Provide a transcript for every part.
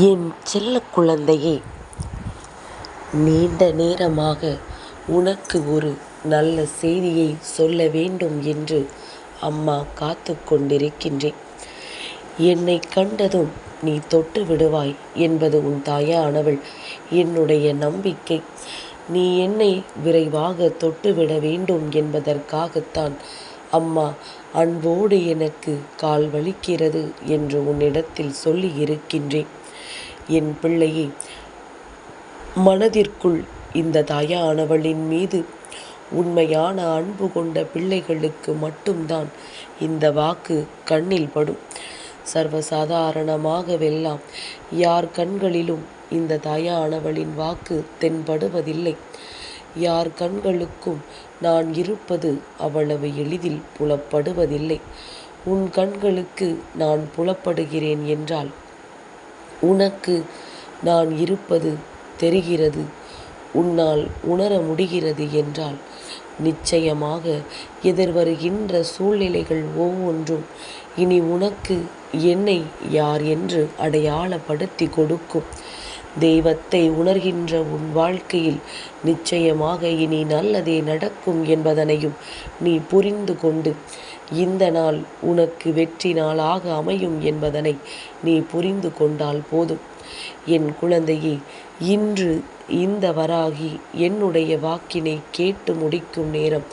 என் செல்ல குழந்தையே நீண்ட நேரமாக உனக்கு ஒரு நல்ல செய்தியை சொல்ல வேண்டும் என்று அம்மா காத்து கொண்டிருக்கின்றேன் என்னை கண்டதும் நீ தொட்டு விடுவாய் என்பது உன் தாயானவள் என்னுடைய நம்பிக்கை. நீ என்னை விரைவாக தொட்டுவிட வேண்டும் என்பதற்காகத்தான் அம்மா அன்போடு எனக்கு கால் வலிக்கிறது என்று உன்னிடத்தில் சொல்லி இருக்கின்றேன் என் பிள்ளையே மனதிற்குள் இந்த தாயானவளின் மீது உண்மையான அன்பு கொண்ட பிள்ளைகளுக்கு மட்டும்தான் இந்த வாக்கு கண்ணில் படும். சர்வசாதாரணமாகவெல்லாம் யார் கண்களிலும் இந்த தாயானவளின் வாக்கு தென்படுவதில்லை. யார் கண்களுக்கும் நான் இருப்பது அவ்வளவு எளிதில் புலப்படுவதில்லை. உன் கண்களுக்கு நான் புலப்படுகிறேன் என்றால் உனக்கு நான் இருப்பது தெரிகிறது. உன்னால் உணர முடிகிறது என்றால் நிச்சயமாக எதிர்வருகின்ற சூழ்நிலைகள் ஒவ்வொன்றும். இனி உனக்கு என்னை யார் என்று அடையாளப்படுத்தி கொடுக்கும். தெய்வத்தை உணர்கின்ற உன் வாழ்க்கையில் நிச்சயமாக இனி நல்லதே நடக்கும் என்பதனையும் நீ புரிந்து கொண்டு இந்த நாள் உனக்கு வெற்றி நாளாக அமையும் என்பதனை நீ புரிந்து கொண்டால் போதும். என் குழந்தையே இன்று இந்த வராகி என்னுடைய வாக்கினை கேட்டு முடிக்கும் நேரம்.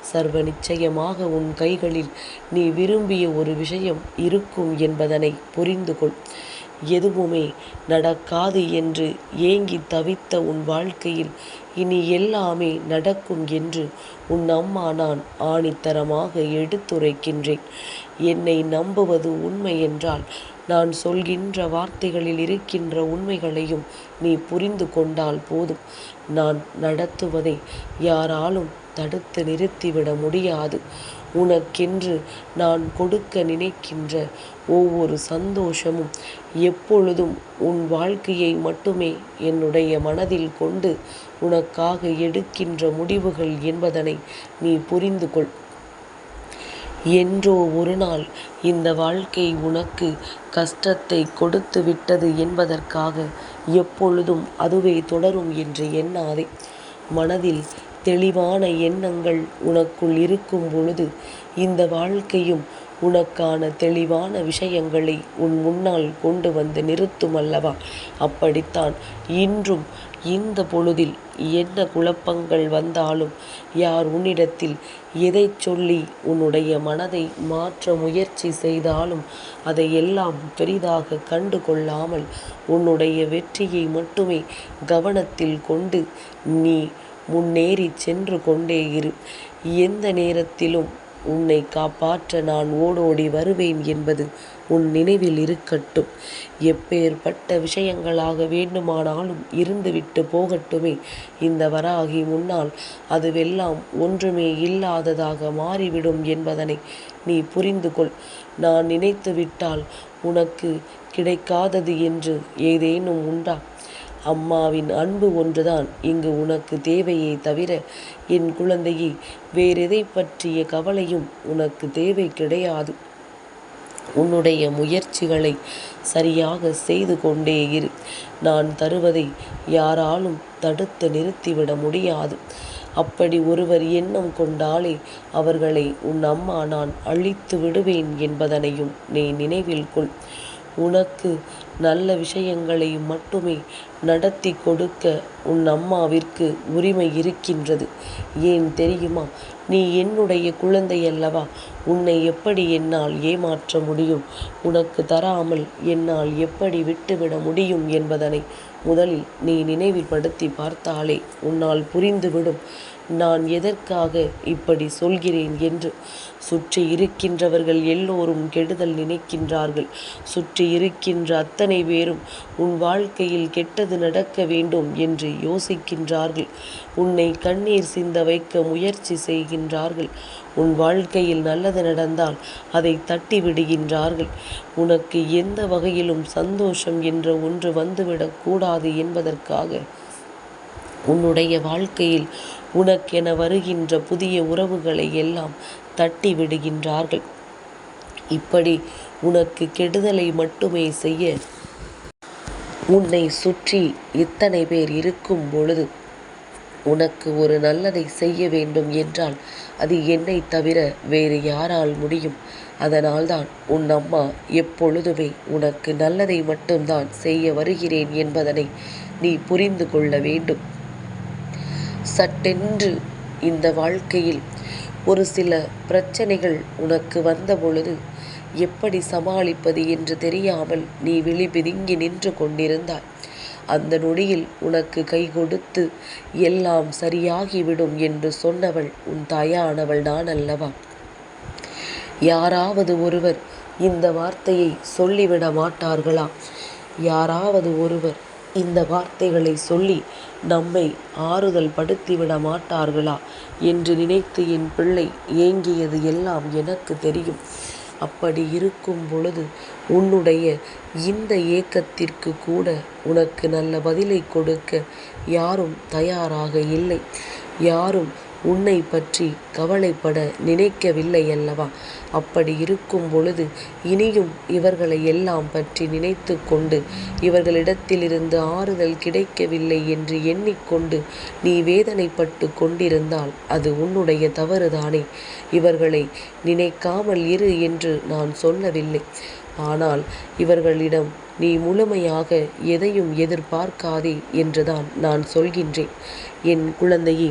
சர்வ நிச்சயமாக உன் கைகளில் நீ விரும்பிய ஒரு விஷயம் இருக்கும் என்பதனை புரிந்து கொள். எதுவுமே நடக்காது என்று ஏங்கி தவித்த உன் வாழ்க்கையில் இனி எல்லாமே நடக்கும் என்று உன் அம்மா நான் ஆணித்தரமாக எடுத்துரைக்கின்றேன். என்னை நம்புவது உண்மை என்றால் நான் சொல்கின்ற வார்த்தைகளில் இருக்கின்ற உண்மைகளையும் நீ புரிந்து கொண்டால் போதும். நான் நடத்துவதை யாராலும் தடுத்து நிறுத்திவிட முடியாது. உனக்கென்று நான் கொடுக்க நினைக்கின்ற ஒவ்வொரு சந்தோஷமும் எப்பொழுதும் உன் வாழ்க்கையை மட்டுமே என்னுடைய மனதில் கொண்டு உனக்காக எடுக்கின்ற முடிவுகள் என்பதனை நீ புரிந்து கொள். என்றோ ஒரு நாள் இந்த வாழ்க்கை உனக்கு கஷ்டத்தை கொடுத்து விட்டது என்பதற்காக எப்பொழுதும் அதுவே தொடரும் என்று எண்ணாதே. மனதில் தெளிவான எண்ணங்கள் உனக்குள் இருக்கும் பொழுது இந்த வாழ்க்கையும் உனக்கான தெளிவான விஷயங்களை உன் முன்னால் கொண்டு வந்து நிறுத்தும் அல்லவா? அப்படித்தான் இன்றும் இந்த பொழுதில் என்ன குழப்பங்கள் வந்தாலும் யார் உன்னிடத்தில் எதை சொல்லி உன்னுடைய மனதை மாற்ற முயற்சி செய்தாலும் அதை எல்லாம் பெரிதாக கண்டு கொள்ளாமல் உன்னுடைய வெற்றியை மட்டுமே கவனத்தில் கொண்டு நீ முன்னேறி சென்று கொண்டே இரு. எந்த நேரத்திலும் உன்னை காப்பாற்ற நான் ஓடோடி வருவேன் என்பது உன் நினைவில் இருக்கட்டும். எப்பேற்பட்ட விஷயங்களாக வேண்டுமானாலும் இருந்துவிட்டு போகட்டுமே. இந்த வராகி முன்னால் அதுவெல்லாம் ஒன்றுமே இல்லாததாக மாறிவிடும் என்பதனை நீ புரிந்து கொள். நான் நினைத்து விட்டால் உனக்கு கிடைக்காதது என்று ஏதேனும் உண்டா? அம்மாவின் அன்பு ஒன்றுதான். இங்கு உனக்கு தேவையே தவிர என் குழந்தையே வேறெதை பற்றிய கவலையும் உனக்கு தேவை கிடையாது. உன்னுடைய முயற்சிகளை சரியாக செய்து கொண்டே இரு. நான் தருவதை யாராலும் தடுத்து நிறுத்திவிட முடியாது. அப்படி ஒருவர் எண்ணம் கொண்டாலே அவர்களை உன் அம்மா நான் அழித்து விடுவேன் என்பதனையும் நீ நினைவில் கொள். உனக்கு நல்ல விஷயங்களை மட்டுமே நடத்தி கொடுக்க உன் அம்மாவிற்கு உரிமை இருக்கின்றது. ஏன் தெரியுமா? நீ என்னுடைய குழந்தை அல்லவா? உன்னை எப்படி என்னால் ஏமாற்ற முடியும்? உனக்கு தராமல் என்னால் எப்படி விட்டுவிட முடியும் என்பதனை முதலில் நீ நினைவுபடுத்தி பார்த்தாலே உன்னால் புரிந்துவிடும். நான் எதற்காக இப்படி சொல்கிறேன் என்று. சுற்றி இருக்கின்றவர்கள் எல்லோரும் கெடுதல் நினைக்கின்றார்கள். சுற்றி இருக்கின்ற அத்தனை பேரும் உன் வாழ்க்கையில் கெட்டது நடக்க வேண்டும் என்று யோசிக்கின்றார்கள். உன்னை கண்ணீர் சிந்த வைக்க முயற்சி செய்கின்றார்கள். உன் வாழ்க்கையில் நல்லது நடந்தால் அதை தட்டி விடுகின்றார்கள். உனக்கு எந்த வகையிலும் சந்தோஷம் என்ற ஒன்று வந்துவிடக்கூடாது என்பதற்காக உன்னுடைய வாழ்க்கையில் உனக்கென வருகின்ற புதிய உறவுகளை எல்லாம் தட்டி விடுகின்றார்கள். இப்படி உனக்கு கெடுதலை மட்டுமே செய்ய உன்னை சுற்றி இத்தனை பேர் இருக்கும் பொழுது உனக்கு ஒரு நல்லதை செய்ய வேண்டும் என்றால் அது என்னை தவிர வேறு யாரால் முடியும். அதனால்தான் உன் அம்மா எப்பொழுதுமே உனக்கு நல்லதை மட்டும்தான் செய்ய வருகிறேன் என்பதனை நீ புரிந்து கொள்ள வேண்டும். சட்டென்று இந்த வாழ்க்கையில் ஒரு சில பிரச்சனைகள் உனக்கு வந்த பொழுது எப்படி சமாளிப்பது என்று தெரியாமல் நீ விழி பிதுங்கி நின்று கொண்டிருந்தாய். அந்த நொடியில் உனக்கு கை கொடுத்து எல்லாம் சரியாகிவிடும் என்று சொன்னவள் உன் தாயானவள் நான் அல்லவா? யாராவது ஒருவர் இந்த வார்த்தையை சொல்லிவிட மாட்டார்களா? யாராவது ஒருவர் இந்த வார்த்தைகளை சொல்லி நம்மை ஆறுதல் படுத்திவிட மாட்டார்களா? என்று நினைத்து என் பிள்ளை ஏங்கியது எல்லாம் எனக்கு தெரியும். அப்படி இருக்கும் பொழுது உன்னுடைய இந்த ஏக்கத்திற்கு கூட உனக்கு நல்ல பதிலை கொடுக்க யாரும் தயாராக இல்லை. யாரும் உன்னை பற்றி கவலைப்பட நினைக்கவில்லை அல்லவா அப்படி இருக்கும் பொழுது இனியும் இவர்களை எல்லாம் பற்றி நினைத்து கொண்டு இவர்களிடத்திலிருந்து ஆறுதல் கிடைக்கவில்லை என்று எண்ணிக்கொண்டு நீ வேதனைப்பட்டு கொண்டிருந்தால் அது உன்னுடைய தவறுதானே. இவர்களை நினைக்காமல் இரு என்று நான் சொல்லவில்லை. ஆனால் இவர்களிடம் நீ முழுமையாக எதையும் எதிர்பார்க்காதே என்றுதான் நான் சொல்கின்றேன். என் குழந்தையே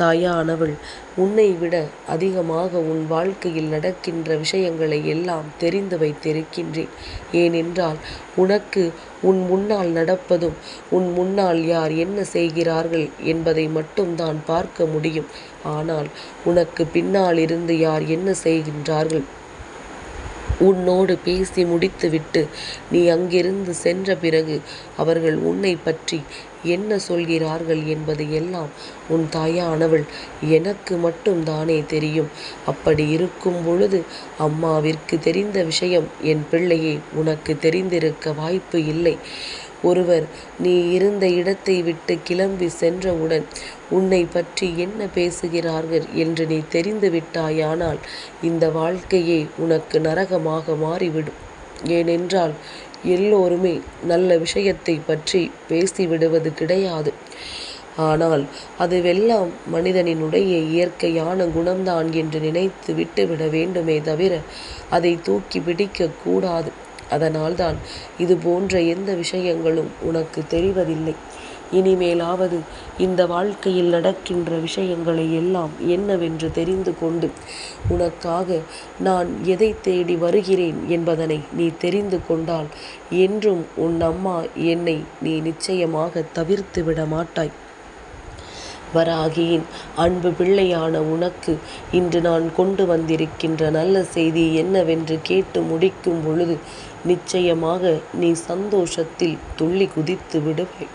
தாயானவள் உன்னை விட அதிகமாக உன் வாழ்க்கையில் நடக்கின்ற விஷயங்களை எல்லாம் தெரிந்து வைத்திருக்கின்றேன். ஏனென்றால் உனக்கு உன் முன்னால் நடப்பதும் உன் முன்னால் யார் என்ன செய்கிறார்கள் என்பதை மட்டும்தான் பார்க்க முடியும். ஆனால் உனக்கு பின்னால் இருந்து யார் என்ன செய்கின்றார்கள்? உன்னோடு பேசி முடித்துவிட்டு நீ அங்கிருந்து சென்ற பிறகு அவர்கள் உன்னை பற்றி என்ன சொல்கிறார்கள் என்பது எல்லாம் உன் தாயானவள். எனக்கு மட்டும் தானே தெரியும். அப்படி இருக்கும் பொழுது அம்மாவிற்கு தெரிந்த விஷயம் என் பிள்ளையே உனக்கு தெரிந்திருக்க வாய்ப்பு இல்லை. ஒருவர் நீ இருந்த இடத்தை விட்டு கிளம்பி சென்றவுடன் உன்னை பற்றி என்ன பேசுகிறார்கள் என்று நீ தெரிந்து விட்டாயானால் இந்த வாழ்க்கையே உனக்கு நரகமாக மாறிவிடும். ஏனென்றால் எல்லோருமே நல்ல விஷயத்தை பற்றி பேசிவிடுவது கிடையாது. ஆனால் அதுவெல்லாம் மனிதனினுடைய இயற்கையான குணம்தான் என்று நினைத்து விட்டுவிட வேண்டுமே தவிர அதை தூக்கி பிடிக்க கூடாது. அதனால்தான் இது போன்ற எந்த விஷயங்களும் உனக்கு தெரிவதில்லை. இனிமேலாவது இந்த வாழ்க்கையில் நடக்கின்ற விஷயங்களை எல்லாம் என்னவென்று தெரிந்து கொண்டு உனக்காக நான் எதை தேடி வருகிறேன் என்பதனை நீ தெரிந்து கொண்டால் என்றும் உன் அம்மா என்னை நீ நிச்சயமாக தவிர்த்து விட மாட்டாய். வராகியின் அன்பு பிள்ளையான உனக்கு இன்று நான் கொண்டு வந்திருக்கின்ற நல்ல செய்தி என்னவென்று கேட்டு முடிக்கும் பொழுது நிச்சயமாக நீ சந்தோஷத்தில் துள்ளி குதித்து விடுவாய்.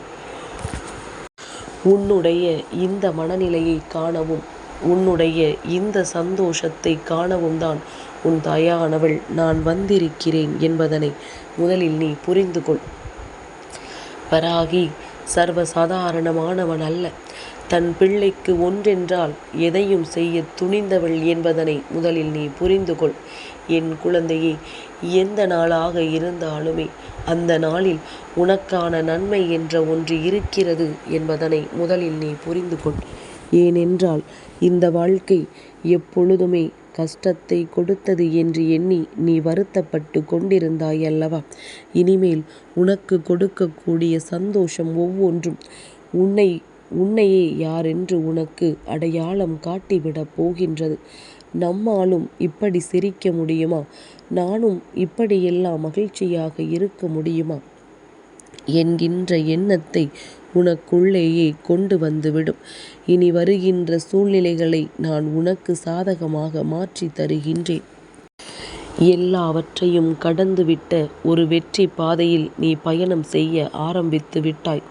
உன்னுடைய இந்த மனநிலையை காணவும் உன்னுடைய இந்த சந்தோஷத்தை காணவும் தான் உன் தாயானவள் நான் வந்திருக்கிறேன் என்பதனை முதலில் நீ புரிந்து கொள். வராகி சர்வசாதாரணமானவன் அல்ல. தன் பிள்ளைக்கு ஒன்றென்றால் எதையும் செய்ய துணிந்தவள் என்பதனை முதலில் நீ புரிந்து கொள். என் குழந்தையே எந்த நாளாக இருந்தாலுமே அந்த நாளில் உனக்கான நன்மை என்ற ஒன்று இருக்கிறது என்பதனை முதலில் நீ புரிந்து கொள். ஏனென்றால் இந்த வாழ்க்கை எப்பொழுதுமே கஷ்டத்தை கொடுத்தது என்று எண்ணி நீ வருத்தப்பட்டு கொண்டிருந்தாய் அல்லவா? இனிமேல் உனக்கு கொடுக்கக்கூடிய சந்தோஷம் ஒவ்வொன்றும் உன்னை உன்னையே யாரென்று உனக்கு அடையாளம் காட்டிவிடப் போகின்றது. நம்மாலும் இப்படி சிரிக்க முடியுமா? நானும் இப்படியெல்லாம் மகிழ்ச்சியாக இருக்க முடியுமா? என்கின்ற எண்ணத்தை உனக்குள்ளேயே கொண்டு வந்துவிடும். இனி வருகின்ற சூழ்நிலைகளை நான் உனக்கு சாதகமாக மாற்றி தருகின்றேன். எல்லாவற்றையும் கடந்துவிட்ட ஒரு வெற்றி பாதையில் நீ பயணம் செய்ய ஆரம்பித்து விட்டாய்.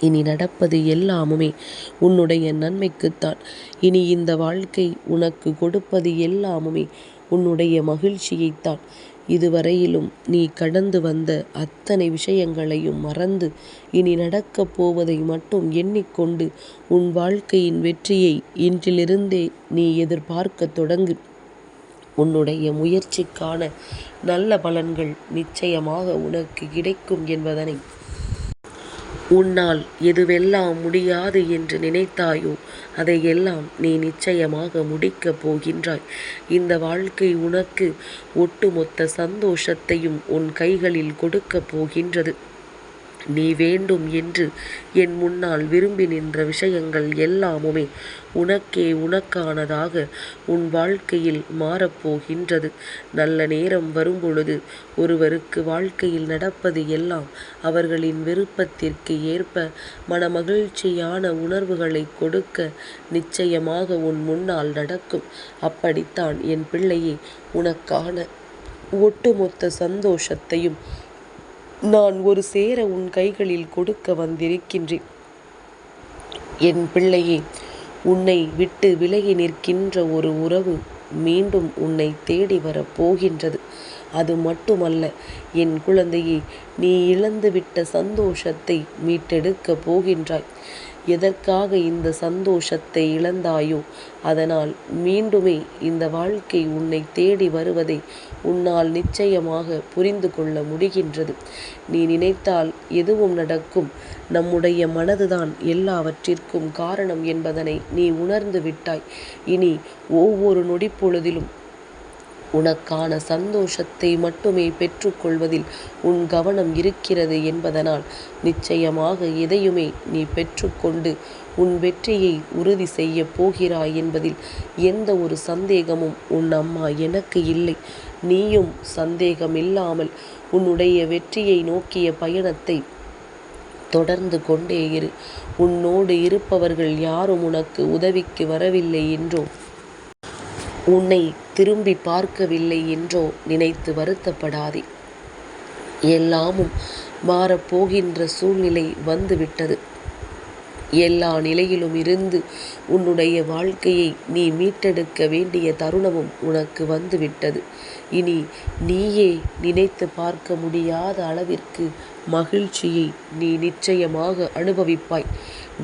இனி நடப்பது எல்லாமுமே உன்னுடைய நன்மைக்குத்தான். இனி இந்த வாழ்க்கை உனக்கு கொடுப்பது எல்லாமுமே உன்னுடைய மகிழ்ச்சியைத்தான். இதுவரையிலும் நீ கடந்து வந்த அத்தனை விஷயங்களையும் மறந்து இனி நடக்கப் போவதை மட்டும் எண்ணிக்கொண்டு உன் வாழ்க்கையின் வெற்றியை இன்றிலிருந்தே நீ எதிர்பார்க்க தொடங்கு. உன்னுடைய முயற்சிக்கான நல்ல பலன்கள் நிச்சயமாக உனக்கு கிடைக்கும் என்பதனை உன்னால் எதுவெல்லாம் முடியாது என்று நினைத்தாயோ அதையெல்லாம் நீ நிச்சயமாக முடிக்கப் போகின்றாய். இந்த வாழ்க்கை உனக்கு ஒட்டுமொத்த சந்தோஷத்தையும் உன் கைகளில் கொடுக்கப் போகின்றது. நீ வேண்டும் என்று என் முன்னால் விரும்பி நின்ற விஷயங்கள் எல்லாமுமே உனக்கே உனக்கானதாக உன் வாழ்க்கையில் மாறப்போகின்றது. நல்ல நேரம் வரும்பொழுது ஒருவருக்கு வாழ்க்கையில் நடப்பது எல்லாம் அவர்களின் விருப்பத்திற்கு ஏற்ப மனமகிழ்ச்சியான உணர்வுகளை கொடுக்க நிச்சயமாக உன் முன்னால் நடக்கும். அப்படித்தான் என் பிள்ளையே உனக்கான ஒட்டுமொத்த சந்தோஷத்தையும் நான் ஒரு சேர உன் கைகளில் கொடுக்க வந்திருக்கின்றேன். என் பிள்ளையே உன்னை விட்டு விலகி நிற்கின்ற ஒரு உறவு மீண்டும் உன்னை தேடி வரப் போகின்றது. அது மட்டுமல்ல என் குழந்தையே நீ இழந்துவிட்ட சந்தோஷத்தை மீட்டெடுக்கப் போகின்றாய். எதற்காக இந்த சந்தோஷத்தை இழந்தாயோ அதனால் மீண்டுமே இந்த வாழ்க்கை உன்னை தேடி வருவதை உன்னால் நிச்சயமாக புரிந்து கொள்ள முடிகின்றது. நீ நினைத்தால் எதுவும் நடக்கும். நம்முடைய மனதுதான் எல்லாவற்றிற்கும் காரணம் என்பதனை நீ உணர்ந்து விட்டாய். இனி ஒவ்வொரு நொடிப்பொழுதிலும் உனக்கான சந்தோஷத்தை மட்டுமே பெற்றுக்கொள்வதில் உன் கவனம் இருக்கிறது என்பதனால் நிச்சயமாக எதையுமே நீ பெற்றுக்கொண்டு உன் வெற்றியை உறுதி செய்யப் போகிறாய் என்பதில் எந்த ஒரு சந்தேகமும் உன் அம்மா எனக்கு இல்லை. நீயும் சந்தேகம் இல்லாமல் உன்னுடைய வெற்றியை நோக்கிய பயணத்தை தொடர்ந்து கொண்டே இரு. உன்னோடு இருப்பவர்கள் யாரும் உனக்கு உதவிக்கு வரவில்லை என்றோ உன்னை திரும்பி பார்க்கவில்லை என்றோ நினைத்து வருத்தப்படாதே. எல்லாமும் மாறப்போகின்ற சூழ்நிலை வந்து விட்டது. எல்லா நிலையிலும் இருந்து உன்னுடைய வாழ்க்கையை நீ மீட்டெடுக்க வேண்டிய தருணமும் உனக்கு வந்து விட்டது. இனி நீயே நினைத்து பார்க்க முடியாத அளவிற்கு மகிழ்ச்சியை நீ நிச்சயமாக அனுபவிப்பாய்.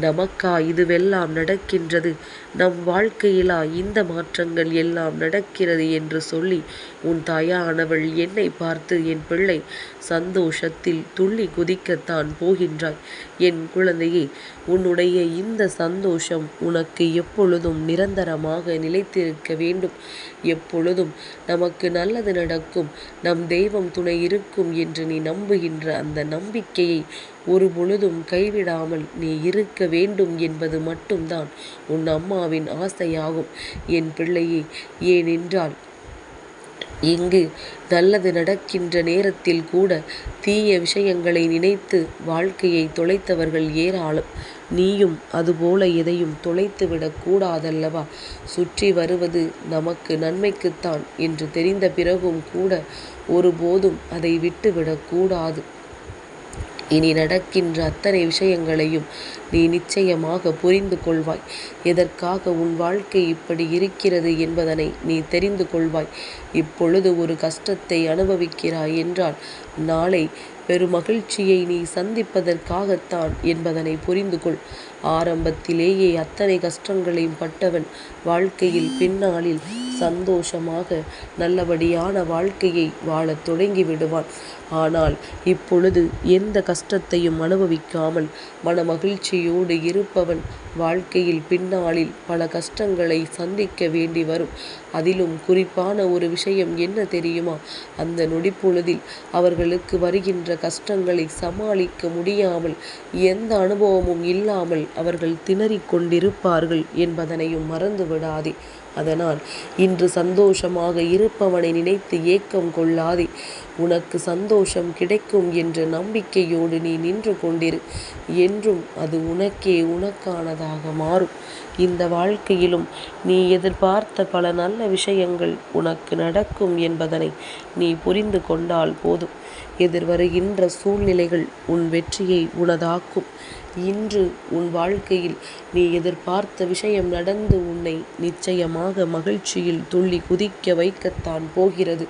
நமக்கா இதுவெல்லாம் நடக்கின்றது? நம் வாழ்க்கையிலா இந்த மாற்றங்கள் எல்லாம் நடக்கிறது என்று சொல்லி உன் தாயானவள் என்னை பார்த்து என் பிள்ளை சந்தோஷத்தில் துள்ளி குதிக்கத்தான் போகின்றாய். என் குழந்தையே உன்னுடைய இந்த சந்தோஷம் உனக்கு எப்பொழுதும் நிரந்தரமாக நிலைத்திருக்க வேண்டும். எப்பொழுதும் நமக்கு நல்லது நடக்கும் நம் தெய்வம் துணை இருக்கும் என்று நீ நம்புகின்ற அந்த நம்பிக்கையை ஒரு பொழுதும் கைவிடாமல் நீ இருக்க வேண்டும் என்பது மட்டும்தான் உன் அம்மாவின் ஆசையாகும். என் பிள்ளையே ஏனென்றால் இங்கு நல்லது நடக்கின்ற நேரத்தில் கூட தீய விஷயங்களை நினைத்து வாழ்க்கையை தொலைத்தவர்கள் ஏராளம். நீயும் அதுபோல எதையும் தொலைத்துவிடக் கூடாதல்லவா? சுற்றி வருவது நமக்கு நன்மைக்குத்தான் என்று தெரிந்த பிறகும் கூட ஒருபோதும் அதை விட்டு கூடாது. இனி நடக்கின்ற அத்தனை விஷயங்களையும் நீ நிச்சயமாக புரிந்து கொள்வாய். எதற்காக உன் வாழ்க்கை இப்படி இருக்கிறது என்பதனை நீ தெரிந்து கொள்வாய். இப்பொழுது ஒரு கஷ்டத்தை அனுபவிக்கிறாய் என்றால் நாளை பெருமகிழ்ச்சியை நீ சந்திப்பதற்காகத்தான் என்பதனை புரிந்து கொள். ஆரம்பத்திலேயே அத்தனை கஷ்டங்களையும் பட்டவன் வாழ்க்கையில் பின்னாளில் சந்தோஷமாக நல்லபடியான வாழ்க்கையை வாழத் தொடங்கி விடுவான். ஆனால் இப்பொழுது எந்த கஷ்டத்தையும் அனுபவிக்காமல் மன மகிழ்ச்சியோடு இருப்பவன் வாழ்க்கையில் பின்னாளில் பல கஷ்டங்களை சந்திக்க வேண்டி வரும். அதிலும் குறிப்பான ஒரு விஷயம் என்ன தெரியுமா? அந்த நொடிப்பொழுதில் அவர்களுக்கு வருகின்ற கஷ்டங்களை சமாளிக்க முடியாமல் எந்த அனுபவமும் இல்லாமல் அவர்கள் திணறிக் கொண்டிருப்பார்கள் என்பதனையும் மறந்து விடாதே. அதனால் இன்று சந்தோஷமாக இருப்பவனை நினைத்து ஏக்கம் கொள்ளாதே. உனக்கு சந்தோஷம் கிடைக்கும் என்ற நம்பிக்கையோடு நீ நின்று கொண்டிரு. என்றும் அது உனக்கே உனக்கானதாக மாறும். இந்த வாழ்க்கையிலும் நீ எதிர்பார்த்த பல நல்ல விஷயங்கள் உனக்கு நடக்கும் என்பதனை நீ புரிந்து கொண்டால் போதும். எதிர்வருகின்ற சூழ்நிலைகள் உன் வெற்றியை உனதாக்கும். இன்று உன் வாழ்க்கையில் நீ எதிர்பார்த்த விஷயம் நடந்து உன்னை நிச்சயமாக மகிழ்ச்சியில் துள்ளி குதிக்க வைக்கத்தான் போகிறது.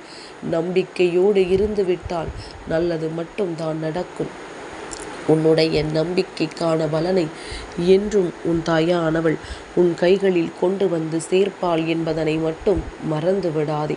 நம்பிக்கையோடு இருந்துவிட்டால் நல்லது நல்லது மட்டும்தான் நடக்கும். உன்னுடைய நம்பிக்கைக்கான பலனை என்றும் உன் தாயானவள் உன் கைகளில் கொண்டு வந்து சேர்ப்பாள் என்பதனை மட்டும் மறந்து விடாதே.